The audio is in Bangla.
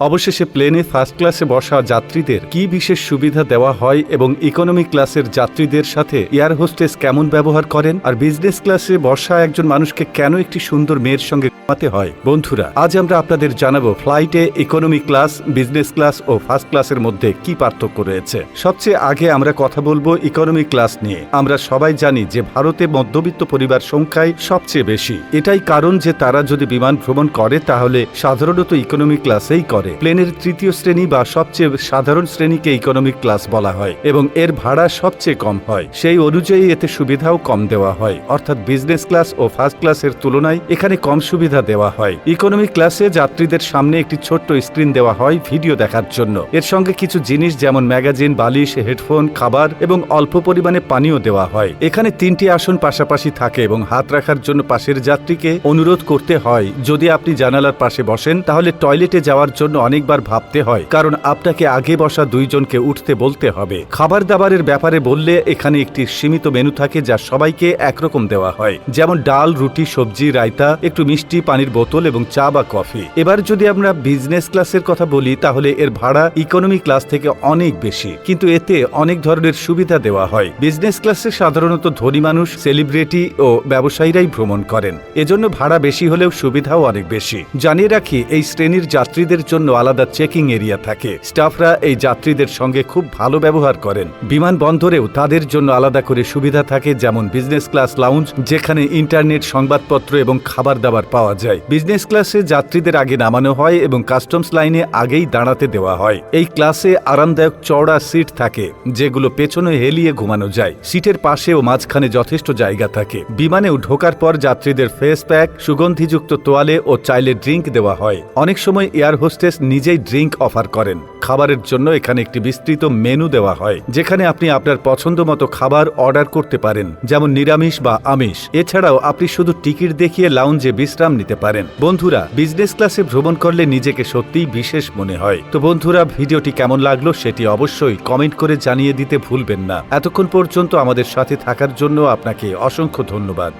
অবশেষে প্লেনে ফার্স্ট ক্লাসে বসা যাত্রীদের কি বিশেষ সুবিধা দেওয়া হয় এবং ইকোনমি ক্লাসের যাত্রীদের সাথে এয়ার হোস্টেস কেমন ব্যবহার করেন? আর বিজনেস ক্লাসে বসা একজন মানুষকে কেন একটি সুন্দর মেয়ের সঙ্গে ঘুমাতে হয়? বন্ধুরা, আজ আমরা আপনাদের জানাব ফ্লাইটে ইকোনমি ক্লাস বিজনেস ক্লাস ও ফার্স্ট ক্লাসের মধ্যে কি পার্থক্য রয়েছে। সবচেয়ে আগে আমরা কথা বলব ইকোনমি ক্লাস নিয়ে। আমরা সবাই জানি যে ভারতে মধ্যবিত্ত পরিবার সংখ্যায় সবচেয়ে বেশি। এটাই কারণ যে তারা যদি বিমান ভ্রমণ করে, তাহলে সাধারণত ইকোনমি ক্লাসেই করে। প্লেনের তৃতীয় শ্রেণি বা সবচেয়ে সাধারণ শ্রেণীকে ইকোনমিক ক্লাস বলা হয় এবং এর ভাড়া সবচেয়ে কম হয়। সেই অনুযায়ী এতে সুবিধাও কম দেওয়া হয়। অর্থাৎ বিজনেস ক্লাস ও ফার্স্ট ক্লাসের তুলনায় এখানে কম সুবিধা দেওয়া হয়। ইকোনমিক ক্লাসে যাত্রীদের সামনে একটি ছোট্ট স্ক্রিন দেওয়া হয় ভিডিও দেখার জন্য। এর সঙ্গে কিছু জিনিস যেমন ম্যাগাজিন, বালিশ, হেডফোন, খাবার এবং অল্প পরিমাণে পানীয় দেওয়া হয়। এখানে তিনটি আসন পাশাপাশি থাকে এবং হাত রাখার জন্য পাশের যাত্রীকে অনুরোধ করতে হয়, যদি আপনি জানালার পাশে বসেন, তাহলে টয়লেটে যাওয়ার জন্য অনেকবার ভাবতে হয়, কারণ আপনাকে আগে বসা দুইজনকে উঠতে বলতে হবে। খাবার দাবারের ব্যাপারে বললে এখানে একটি সীমিত মেনু থাকে যা সবাইকে একরকম দেওয়া হয়। যেমন ডাল, রুটি, সবজি, রায়তা, একটু মিষ্টি, পানির বোতল এবং চা বা কফি। এবার যদি আমরা বিজনেস ক্লাসের কথা বলি, তাহলে এর ভাড়া ইকোনমি ক্লাস থেকে অনেক বেশি। কিন্তু এতে অনেক ধরনের সুবিধা দেওয়া হয়। বিজনেস ক্লাসে সাধারণত ধনী মানুষ, সেলিব্রিটি ও ব্যবসায়ীরাই ভ্রমণ করেন। এজন্য ভাড়া বেশি হলেও সুবিধাও অনেক বেশি। জানিয়ে রাখি, এই শ্রেণির যাত্রীদের জন্য আলাদা চেকিং এরিয়া থাকে। স্টাফরা এই যাত্রীদের সঙ্গে খুব ভালো ব্যবহার করেন। বিমানবন্দরেও তাদের জন্য আলাদা করে সুবিধা থাকে, যেমন বিজনেস ক্লাস লাউঞ্জ যেখানে ইন্টারনেট সংবাদপত্র এবং খাবার দাবার পাওয়া যায়। বিজনেস ক্লাসে যাত্রীদের আগে নামানো হয় এবং কাস্টমস লাইনে আগেই দাঁড়াতে দেওয়া হয়। এই ক্লাসে আরামদায়ক চওড়া সিট থাকে, যেগুলো পেছনে হেলিয়ে ঘুমানো যায়। সিটের পাশে ও মাঝখানে যথেষ্ট জায়গা থাকে। বিমানেও ঢোকার পর যাত্রীদের ফেস প্যাক সুগন্ধিযুক্ত তোয়ালে ও চাইলে ড্রিঙ্ক দেওয়া হয়। অনেক সময় এয়ার হোস্টেস নিজেই ড্রিঙ্ক অফার করেন। খাবারের জন্য এখানে একটি বিস্তৃত মেনু দেওয়া হয়, যেখানে আপনি আপনার পছন্দ মতো খাবার অর্ডার করতে পারেন, যেমন নিরামিষ বা আমিষ। এছাড়াও আপনি শুধু টিকিট দেখিয়ে লাউঞ্জে বিশ্রাম নিতে পারেন। বন্ধুরা, বিজনেস ক্লাসে ভ্রমণ করলে নিজেকে সত্যিই বিশেষ মনে হয়। তো বন্ধুরা, ভিডিওটি কেমন লাগল সেটি অবশ্যই কমেন্ট করে জানিয়ে দিতে ভুলবেন না। এতক্ষণ পর্যন্ত আমাদের সাথে থাকার জন্য আপনাকে অসংখ্য ধন্যবাদ।